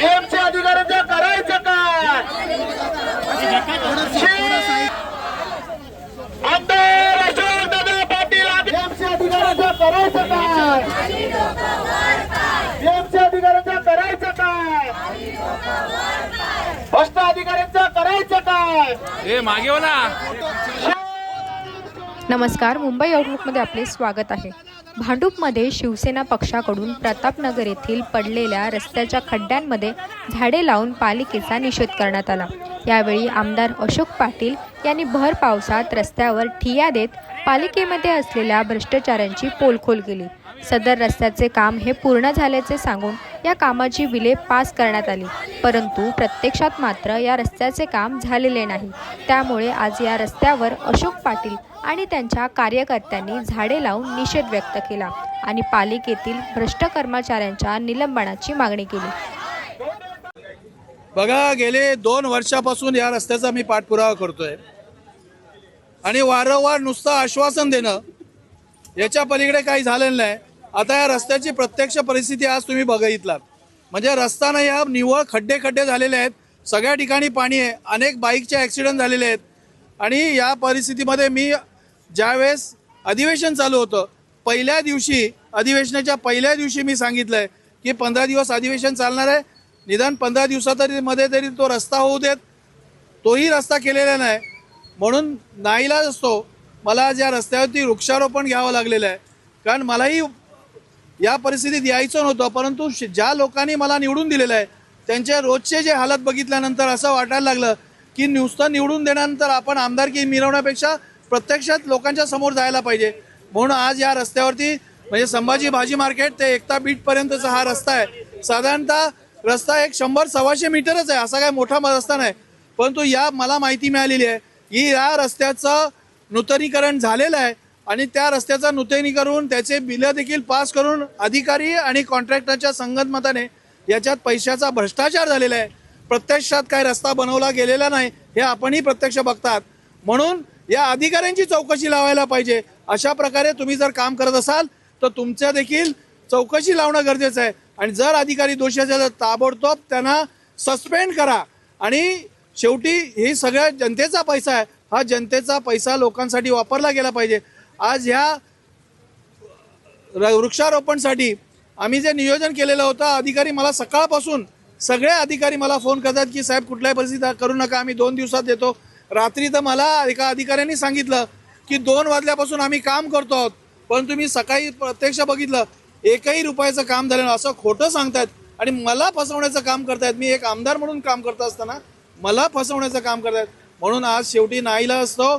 एमच्या अधिकाऱ्यांचं करायचं काय शिव- आमदार अशोक दादा पाटील एमच्या अधिकाऱ्यांचं करायचं काय? एमच्या अधिकाऱ्यांचं करायचं काय भ्रष्ट अधिकाऱ्यांचं करायचं काय ए मागे हो ना. नमस्कार मुंबई आउटलुकमध्ये आपले स्वागत आहे. भांडूपमध्ये शिवसेना पक्षाकडून प्रतापनगर येथील पडलेल्या रस्त्याच्या खड्ड्यांमध्ये झाडे लावून पालिकेचा निषेध करण्यात आला. यावेळी आमदार अशोक पाटील यांनी भर पावसात रस्त्यावर ठिया देत पालिकेमध्ये असलेल्या भ्रष्टाचारांची पोलखोल केली. सदर रस्त्याचे काम हे पूर्ण झाल्याचे सांगून या कामाची विले पास करण्यात आली. परंतु प्रत्यक्षात मात्र या रस्त्याचे काम झालेले नाही. त्यामुळे आज या रस्त्यावर अशोक पाटील आणि त्यांच्या कार्यकर्त्यांनी झाडे लावून निषेध व्यक्त केला आणि पालिकेतील भ्रष्ट कर्मचाऱ्यांच्या निलंबनाची मागणी केली. बघा गेले दोन वर्षापासून या रस्त्याचा मी पाठपुरावा करतोय. आणि वारंवार नुसतं आश्वासन देणं याच्या पलीकडे काही झालेलं नाही. आता या रस्त्याची प्रत्यक्ष परिस्थिती आज तुम्ही बघितलात. म्हणजे रस्ता नाही हा निव्वळ खड्डे खड्डे झालेले आहेत. सगळ्या ठिकाणी पाणी आहे. अनेक बाईकचे ॲक्सिडेंट झालेले आहेत. आणि या परिस्थितीमध्ये मी ज्यावेळेस अधिवेशन चालू होतं पहिल्या दिवशी अधिवेशनाच्या पहिल्या दिवशी मी सांगितलं आहे की पंधरा दिवस अधिवेशन चालणार आहे. निदान पंधरा दिवसातरी मध्ये तरी तो रस्ता होऊ देत. तोही रस्ता केलेला नाही. म्हणून नाईलाज असतो. मला आज या रस्त्यावरती वृक्षारोपण घ्यावं लागलेलं आहे कारण मलाही या परिस्थितीत यायचं नव्हतं परंतु श- ज्या लोकांनी मला निवडून दिलेलं आहे त्यांचे रोजचे जे हालत बघितल्यानंतर असं वाटायला लागलं की नुसतं निवडून देण्यानंतर आपण आमदारकी मिळवण्यापेक्षा प्रत्यक्षात लोकांच्या समोर जायला पाहिजे. म्हणून आज या रस्त्यावरती म्हणजे संभाजी भाजी मार्केट ते एकता बीटपर्यंतचा हा रस्ता आहे. साधारणतः रस्ता एक शंभर सव्वाशे मीटरच आहे असा काय मोठा रस्ता नाही परंतु या मला माहिती मिळालेली आहे की या रस्त्याचं नूतनीकरण झालेलं आहे आणि त्या रस्त्याचं नूतनीकरण त्याचे बिलं देखील पास करून अधिकारी आणि कॉन्ट्रॅक्टरच्या संगतमताने याच्यात पैशाचा भ्रष्टाचार झालेला आहे. प्रत्यक्षात काय रस्ता बनवला गेलेला नाही हे आपणही प्रत्यक्ष बघतात. म्हणून या अधिकाऱ्यांची चौकशी लावायला पाहिजे. अशा प्रकारे तुम्ही जर काम करत असाल तर तुमच्या देखील चौकशी लावणं गरजेचं आहे. आणि जर अधिकारी दोषी असेल तर ताबडतोब त्यांना सस्पेंड करा. आणि शेवटी हे सगळ्या जनतेचा पैसा आहे. हा जनतेचा पैसा लोकांसाठी वापरला गेला पाहिजे. आज ह्या र- वृक्षारोपणसाठी आम्ही जे नियोजन केलेलं होतं अधिकारी मला सकाळपासून सगळे अधिकारी मला फोन करतात की साहेब कुठल्याही परिस्थितीत करू नका आम्ही दोन दिवसात देतो रात्री तर मला एका अधिकाऱ्यांनी सांगितलं की दोन वाजल्यापासून आम्ही काम करतो आहोत परंतु मी सकाळी प्रत्यक्ष बघितलं एकही रुपयाचं काम झालं असं खोटं सांगतायत आणि मला फसवण्याचं काम करतायत. मी एक आमदार म्हणून काम करत असताना मला फसवण्याचं काम करतात. म्हणून आज शेवटी नाईला असतो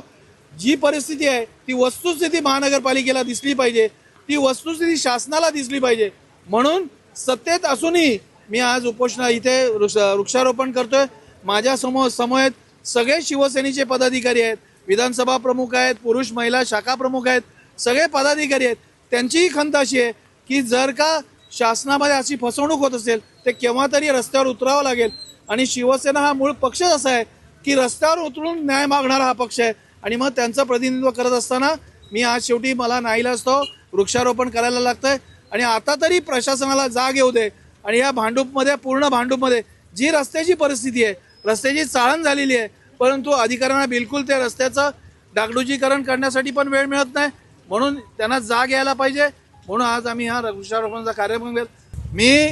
जी परिस्थिती आहे ती वस्तुस्थिती महानगरपालिकेला दिसली पाहिजे. ती वस्तुस्थिती शासनाला दिसली पाहिजे. म्हणून सत्तेत असूनही मी आज उपोषणा इथे वृक्ष वृक्षारोपण करतोय. माझ्यासमोर समोर सगळे शिवसेनेचे पदाधिकारी आहेत. विधानसभा प्रमुख आहेत पुरुष महिला शाखा प्रमुख आहेत. सगळे पदाधिकारी आहेत. त्यांचीही खंत अशी आहे की जर का शासनामध्ये अशी फसवणूक होत असेल ते केव्हा तरी रस्त्यावर उतरावं लागेल. आणि शिवसेना हा मूळ पक्षच असा आहे की रस्त्यावर उतरून न्याय मागणारा हा पक्ष आहे. आणि मग त्यांचं प्रतिनिधित्व करत असताना मी आज शेवटी मला नाहीला असतो वृक्षारोपण करायला लागतंय. आणि आता तरी प्रशासनाला जाग येऊ दे. आणि या भांडूपमध्ये पूर्ण भांडूपमध्ये जी रस्त्याची परिस्थिती आहे रस्त्याची चाळण झालेली आहे परंतु अधिकाऱ्यांना बिलकुल त्या रस्त्याचं डागडुजीकरण करण्यासाठी पण वेळ मिळत नाही. म्हणून त्यांना जाग यायला पाहिजे. म्हणून आज आम्ही हा वृक्षारोपणाचा कार्यक्रम केला मी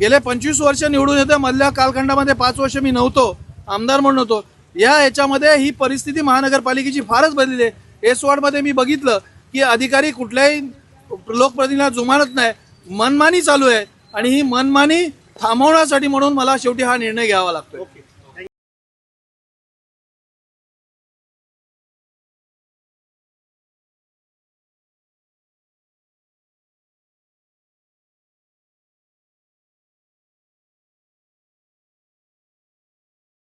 गेले पंचवीस वर्ष निवडून येतो मधल्या कालखंडामध्ये पाच वर्ष मी नव्हतो. आमदार म्हणून होतो. या याच्यामध्ये ही परिस्थिती महानगरपालिकेची फारच बदलली आहे. एस वॉर्डमध्ये मी बघितलं की अधिकारी कुठल्याही लोकप्रतिनिधीला जुमानत नाही. मनमानी चालू आहे. आणि ही मनमानी थांबवण्यासाठी म्हणून मला शेवटी हा निर्णय घ्यावा लागतोय.